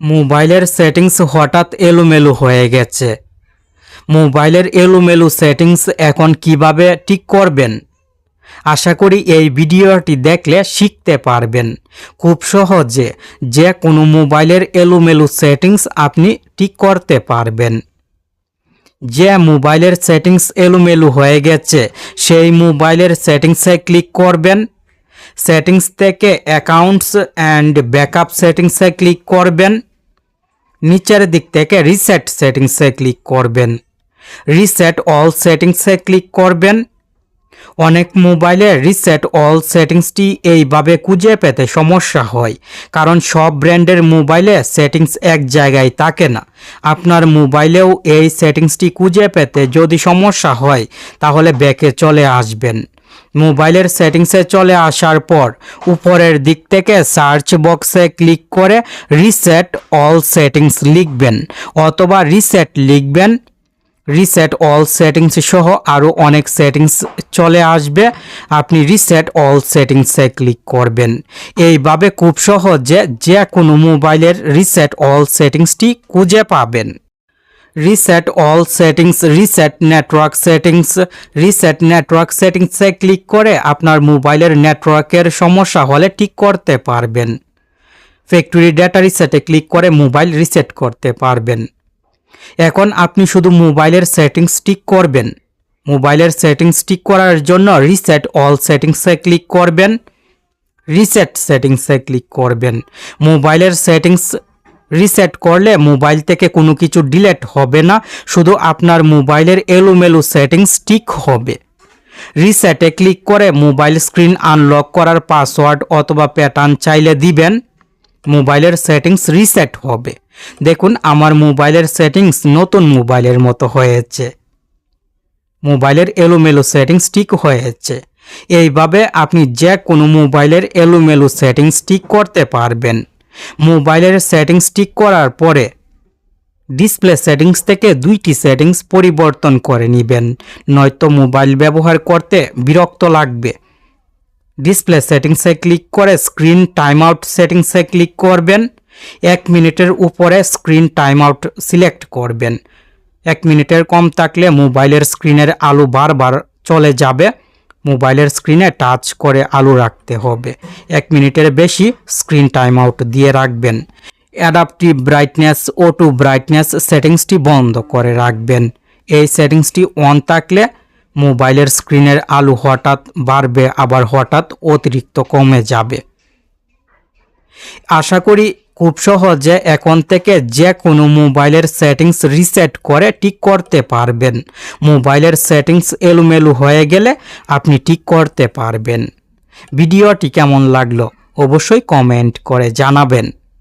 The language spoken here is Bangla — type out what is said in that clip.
মোবাইলের সেটিংস হঠাৎ এলোমেলো হয়ে গেছে। মোবাইলের এলোমেলো সেটিংস এখন কীভাবে ঠিক করবেন? আশা করি এই ভিডিওটি দেখলে শিখতে পারবেন। খুব সহজে যে কোনো মোবাইলের এলোমেলো সেটিংস আপনি ঠিক করতে পারবেন। যে মোবাইলের সেটিংস এলোমেলো হয়ে গেছে, সেই মোবাইলের সেটিংসে ক্লিক করবেন। সেটিংস থেকে অ্যাকাউন্টস অ্যান্ড ব্যাকআপ সেটিংসে ক্লিক করবেন। নিচের দিক থেকে রিসেট সেটিংসে ক্লিক করবেন। রিসেট অল সেটিংসে ক্লিক করবেন। অনেক মোবাইলে রিসেট অল সেটিংসটি এইভাবে খুঁজে পেতে সমস্যা হয়, কারণ সব ব্র্যান্ডের মোবাইলে সেটিংস এক জায়গায় থাকে না। আপনার মোবাইলেও এই সেটিংসটি খুঁজে পেতে যদি সমস্যা হয়, তাহলে ব্যাকে চলে আসবেন। মোবাইলের সেটিংসে চলে আসার পর উপরের দিক থেকে সার্চ বক্সে ক্লিক করে রিসেট অল সেটিংস লিখবেন অথবা রিসেট লিখবেন। রিসেট অল সেটিংস সহ আরও অনেক সেটিংস চলে আসবে। আপনি রিসেট অল সেটিংসে ক্লিক করবেন। এইভাবে খুব সহজে যে কোনো মোবাইলের রিসেট অল সেটিংসটি খুঁজে পাবেন। Reset all settings reset network settings reset network সেটিংসে ক্লিক করে আপনার মোবাইলের নেটওয়ার্কের সমস্যা হলে ঠিক করতে পারবেন। ফ্যাক্টরি ডেটা রিসেটে ক্লিক করে মোবাইল রিসেট করতে পারবেন। এখন আপনি শুধু মোবাইলের সেটিংস ঠিক করবেন। মোবাইলের সেটিংস ঠিক করার জন্য রিসেট অল সেটিংসে ক্লিক করবেন। রিসেট সেটিংসে ক্লিক করবেন। মোবাইলের সেটিংস রিসেট করলে মোবাইল থেকে কোনো কিছু ডিলেট হবে না, শুধু আপনার মোবাইলের এলোমেলো সেটিংস ঠিক হবে। রিসেটে ক্লিক করে মোবাইল স্ক্রিন আনলক করার পাসওয়ার্ড অথবা প্যাটার্ন চাইলে দিবেন মোবাইলের সেটিংস রিসেট হবে। দেখুন, আমার মোবাইলের সেটিংস নতুন মোবাইলের মতো হয়েছে। মোবাইলের এলোমেলো সেটিংস ঠিক হয়েছে। এইভাবে আপনি যে কোনো মোবাইলের এলোমেলো সেটিংস ঠিক করতে পারবেন। মোবাইলের সেটিংস ঠিক করার পরে ডিসপ্লে সেটিংস থেকে দুইটি সেটিংস পরিবর্তন করে নেবেন, নয়তো মোবাইল ব্যবহার করতে বিরক্ত লাগবে। ডিসপ্লে সেটিংসে ক্লিক করে স্ক্রিন টাইম আউট সেটিংসে ক্লিক করবেন। এক মিনিটের উপরে স্ক্রিন টাইম আউট সিলেক্ট করবেন। এক মিনিটের কম থাকলে মোবাইলের স্ক্রিনের আলো বারবার চলে যাবে। মোবাইলের স্ক্রিনে টাচ করে আলো রাখতে হবে। এক মিনিটের বেশি স্ক্রিন টাইম আউট দিয়ে রাখবেন। Adaptive brightness auto brightness সেটিংসটি বন্ধ করে রাখবেন। এই সেটিংসটি অন থাকলে মোবাইলের স্ক্রিনের আলো হঠাৎ বাড়বে, আবার হঠাৎ অতিরিক্ত কমে যাবে। আশা করি খুব সহজে এখন থেকে যে কোনো মোবাইলের সেটিংস রিসেট করে ঠিক করতে পারবেন। মোবাইলের সেটিংস এলোমেলো হয়ে গেলে আপনি ঠিক করতে পারবেন। ভিডিওটি কেমন লাগল অবশ্যই কমেন্ট করে জানাবেন।